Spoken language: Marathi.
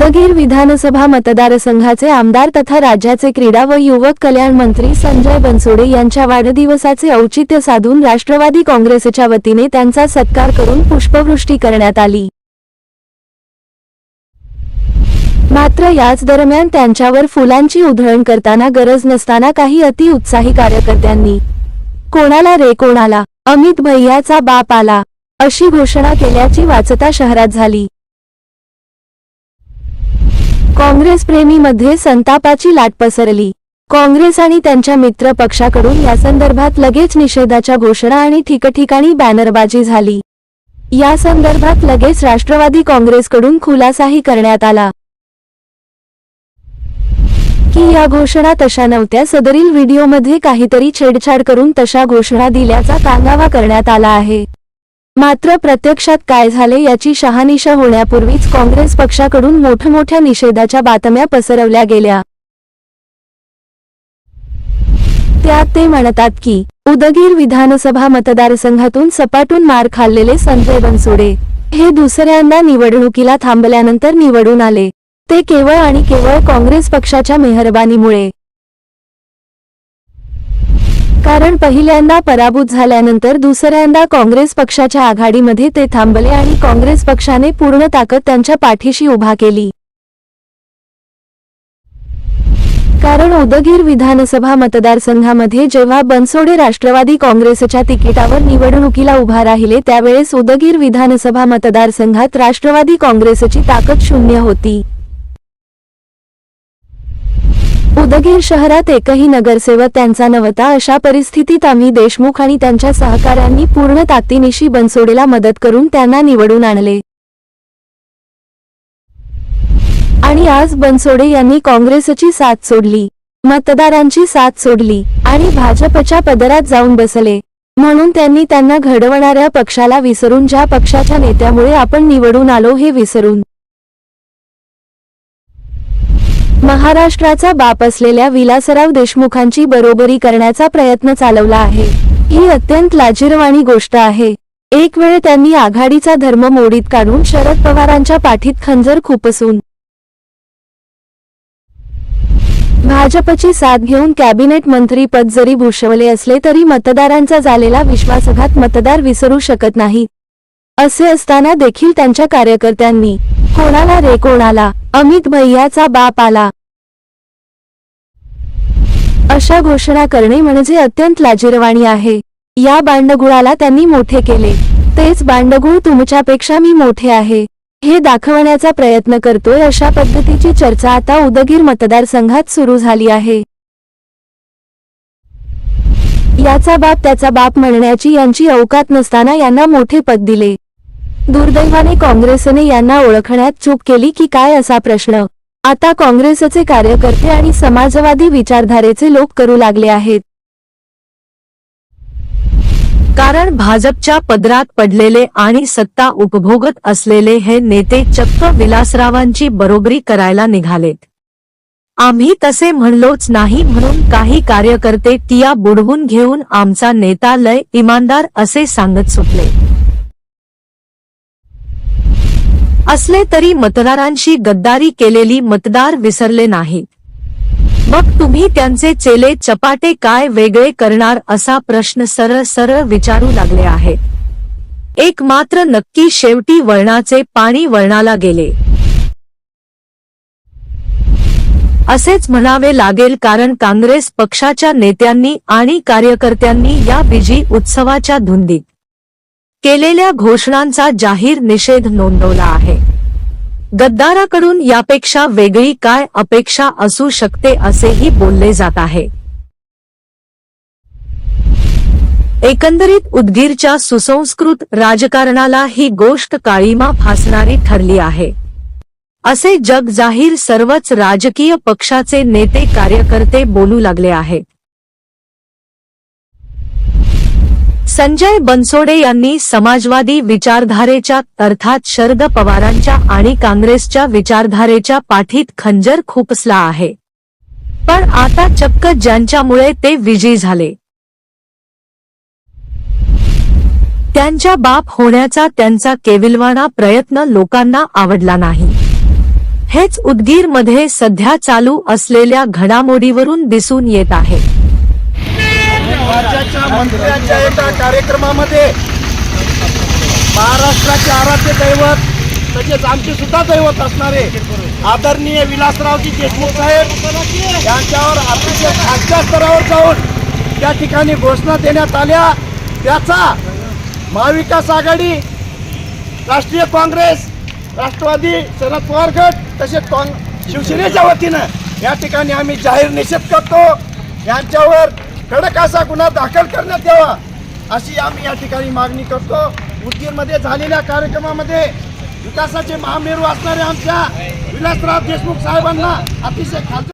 उदगीर विधानसभा मतदारसंघाचे आमदार तथा राज्याचे क्रीडा व युवक कल्याण मंत्री संजय बनसोडे यांच्या वाढदिवसाचे औचित्य साधून राष्ट्रवादी काँग्रेसच्या वतीने त्यांचा सत्कार करून पुष्पवृष्टी करण्यात आली. मात्र याच दरम्यान त्यांच्यावर फुलांची उधळण करताना गरज नसताना काही अतिउत्साही कार्यकर्त्यांनी कोणाला रे कोणाला? अमित भैयाचा बाप आला अशी घोषणा केल्याची वाचता शहरात झाली. काँग्रेस प्रेमीमध्ये संतापाची लाट पसरली. काँग्रेस आणि त्यांच्या मित्र पक्षाकडून यासंदर्भात लगेच निषेधाच्या घोषणा आणि ठिकठिकाणी बॅनरबाजी झाली. या संदर्भात लगेच राष्ट्रवादी काँग्रेसकडून खुलासाही करण्यात आला. की या घोषणा तशा नव्हत्या सदरील व्हिडिओमध्ये काहीतरी छेडछाड करून तशा घोषणा दिल्याचा कांगावा करण्यात आला आहे. मात्र प्रत्यक्षात काय झाले याची शहानिशा होण्यापूर्वीच काँग्रेस पक्षाकडून मोठमोठ्या निषेधाच्या बातम्या पसरवल्या गेल्या. त्यात ते म्हणतात की उदगीर विधानसभा मतदारसंघातून सपाटून मार खाल्लेले संजय बनसुडे हे दुसऱ्यांदा निवडणुकीला थांबल्यानंतर निवडून आले. ते केवळ आणि केवळ काँग्रेस पक्षाच्या मेहरबानीमुळे कारण पहिल्यांदा पराभूत झाल्यानंतर दुसऱ्यांदा काँग्रेस पक्षाच्या आघाडीमध्ये ते थांबले आणि काँग्रेस पक्षाने पूर्ण ताकद त्यांच्या पाठीशी उभा केली. कारण उदगीर विधानसभा मतदारसंघामध्ये जेव्हा बनसोडे राष्ट्रवादी काँग्रेसच्या तिकिटावर निवडणुकीला उभा राहिले त्यावेळेस उदगीर विधानसभा मतदारसंघात राष्ट्रवादी काँग्रेसची ताकद शून्य होती. उदगीर शहरात एकही नगरसेवक त्यांचा नव्हता. अशा परिस्थितीत आम्ही देशमुख आणि त्यांच्या सहकाऱ्यांनी पूर्ण ताकदीनिशी बनसोडेला मदत करून त्यांना निवडून आणले. आणि आज बनसोडे यांनी काँग्रेसची साथ सोडली. मतदारांची साथ सोडली आणि भाजपच्या पदरात जाऊन बसले. म्हणून त्यांनी त्यांना घडवणाऱ्या पक्षाला विसरून ज्या पक्षाच्या नेत्यामुळे आपण निवडून आलो हे विसरून. महाराष्ट्राचा बाप असलेल्या विलासराव देशमुखांची बरोबरी करण्याचा प्रयत्न चालवला आहे. ही अत्यंत लाजिरवाणी गोष्ट आहे. एक वेळ त्यांनी आघाडीचा धर्म मोडीत काढून शरद पवारांच्या पाठीत खंजर खुपसून भाजपची साथ घेऊन कॅबिनेट मंत्रीपद जरी भूषवले असले तरी मतदारांचा झालेला विश्वासघात मतदार विसरू शकत नाही. असे असताना देखील त्यांच्या कार्यकर्त्यांनी कोणाला रे कोणाला? अमित भैयाचा बाप आला. अशा घोषणा करणे म्हणजे अत्यंत लाजिरवाणी आहे. या बांडगुळाला त्यांनी मोठे केले. तेच बांडगुळ तुमच्यापेक्षा मी मोठे आहे. हे दाखवण्याचा प्रयत्न करतोय अशा पद्धतीची चर्चा आता उदगीर मतदारसंघात सुरू झाली आहे. याचा बाप त्याचा बाप म्हणण्याची यांची अवकात नसताना यांना मोठे पद दिले. दुर्दैवाने काँग्रेसने यांना ओळखण्यात चूक केली की काय असा प्रश्न? आता काँग्रेसचे कार्यकर्ते आणि समाजवादी विचारधारेचे लोक करू लागले आहेत. कारण भाजपच्या पदरात पडलेले आणि सत्ता उपभोगत असलेले हे नेते चक्क विलासरावांची बरोबरी करायला निघालेत. आम्ही तसे म्हणलोच नाही म्हणून काही कार्यकर्ते टिया बुडवून घेऊन आमचा नेता लय इमानदार असे सांगत सुटले. असले तरी मतदारांशी गद्दारी केलेली मतदार विसरले नाहीत. मग तुम्ही त्यांचे चेले चपाटे काय वेगळे करणार असा प्रश्न सरळ सरळ विचारू लागले आहे एक मात्र नक्की शेवटी वळणाचे पाणी वळणाला गेले. असेच म्हणावे लागेल कारण काँग्रेस पक्षाच्या नेत्यांनी आणि कार्यकर्त्यांनी या बिजी उत्सवाच्या धुंदीत केलेल्या घोषणांचा जाहीर निषेध नोंदवला आहे. गद्दाराकडून यापेक्षा वेगळी काय अपेक्षा असू शकते असेही बोलले जात आहे. एकंदरीत उदगीरच्या सुसंस्कृत राजकारणाला ही गोष्ट काळीमा फासणारी ठरली आहे. असे जग जाहीर सर्वच राजकीय पक्षाचे नेते कार्यकर्ते बोलू लागले आहेत. संजय बनसोडे यांनी समाजवादी विचारधारेच्या अर्थात शरद पवारांच्या आणि काँग्रेसच्या विचारधारेच्या पाठीत खंजर खुपसला आहे. पण आता चक्क ज्यांच्यामुळे ते विजयी झाले. त्यांच्या बाप होण्याचा त्यांचा केविलवाणा प्रयत्न लोकांना आवडला नाही. हेच उदगीरमध्ये सध्या चालू असलेल्या घडामोडीवरून दिसून येत आहे. राज्याच्या मंत्र्यांच्या एका कार्यक्रमामध्ये महाराष्ट्राचे आराध्य दैवत तसेच आमचे सुद्धा दैवत असणारे आदरणीय विलासरावजी देशमुख साहेब यांच्यावर अतिशय खासच्या स्तरावर जाऊन त्या ठिकाणी घोषणा देण्यात आल्या. त्याचा महाविकास आघाडी राष्ट्रीय काँग्रेस राष्ट्रवादी शरद पवार गट तसेच काँग शिवसेनेच्या वतीनं या ठिकाणी आम्ही जाहीर निषेध करतो. यांच्यावर कडक असा गुन्हा दाखल करण्यात यावा अशी आम्ही या ठिकाणी मागणी करतो. उदगीरमध्ये झालेल्या कार्यक्रमामध्ये विकासाचे महामेरू असणाऱ्या आमच्या विलासराव देशमुख साहेबांना अतिशय खास